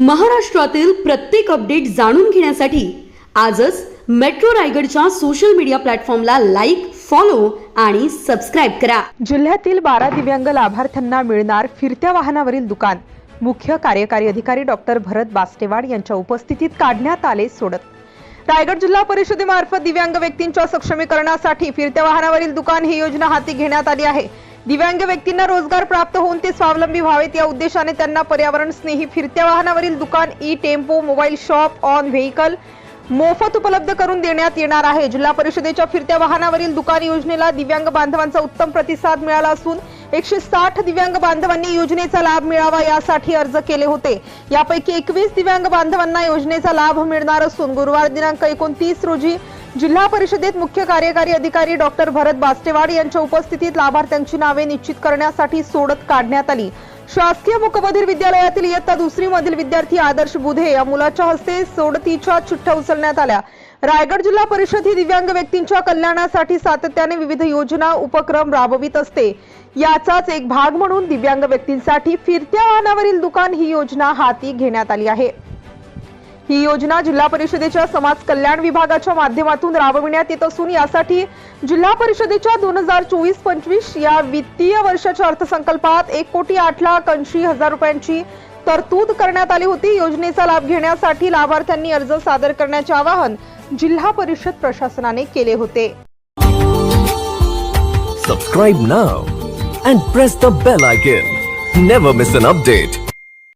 महाराष्ट्रातील प्रत्येक अपडेट जाणून घेण्यासाठी आजच मेट्रो रायगडच्या सोशल मीडिया प्लॅटफॉर्मला लाईक फॉलो आणि सबस्क्राईब करा. जिल्ह्यातील बारा दिव्यांग लाभार्थ्यांना मिळणार फिरत्या वाहनावरील दुकान. मुख्य कार्यकारी अधिकारी डॉक्टर भरत बास्टेवाड यांच्या उपस्थितीत काढण्यात आले सोडत. रायगड जिल्हा परिषदेमार्फत दिव्यांग व्यक्तींच्या सक्षमीकरणासाठी फिरत्या वाहनावरील दुकान ही योजना हाती घेण्यात आली आहे. दिव्यांग व्यक्तींना रोजगार प्राप्त होऊन ते स्वावलंबी व्हावेत. या उद्देशाने त्यांना पर्यावरण स्नेही फिरत्या वाहनावरील दुकान e tempo mobile shop on vehicle मोफत उपलब्ध करून देण्यात येणार आहे. जिल्हा परिषदेच्या फिरत्या वाहनावरील दुकान योजनेला दिव्यांग बांधवांचा उत्तम प्रतिसाद मिळाला असून एकशे साठ दिव्यांग बांधवांनी योजनेचा लाभ मिळावा यासाठी अर्ज केले होते. यापैकी एकवीस दिव्यांग बांधवांना योजनेचा लाभ मिळणार असून गुरुवार दिनांक एकोणतीस रोजी जिल्हा परिषदेत मुख्य कार्यकारी अधिकारी डॉक्टर भरत बास्टेवाड यांच्या उपस्थितीत लाभार्थ्यांची नावे निश्चित करण्यासाठी सोडत काढण्यात आली. शासकीय मुकबधीर विद्यालयातील इयत्ता दुसरी मधील विद्यार्थी आदर्श बुधे या मुलाच्या हस्ते सोडतीच्या चिठ्ठ्या उचलण्यात आल्या. रायगड जिल्हा परिषद ही दिव्यांग व्यक्तींच्या कल्याणासाठी सातत्याने विविध योजना उपक्रम राबवित असते. याचाच एक भाग म्हणून दिव्यांग व्यक्तींसाठी फिरत्या वाहनावरील दुकान ही योजना हाती घेण्यात आली आहे. ही योजना जिल्हा परिषदेच्या समाज कल्याण विभागाच्या माध्यमातून राबविण्यात येत असून यासाठी जिल्हा परिषदेच्या दोन हजार चोवीस पंचवीस या वित्तीय वर्षाच्या अर्थसंकल्पात एक कोटी आठ लाख ऐंशी हजार रुपयांची तरतूद करण्यात आली होती. योजनेचा लाभ घेण्यासाठी लाभार्थ्यांनी अर्ज सादर करण्याचे आवाहन जिल्हा परिषद प्रशासनाने केले होते. Subscribe now and press the bell icon never miss an update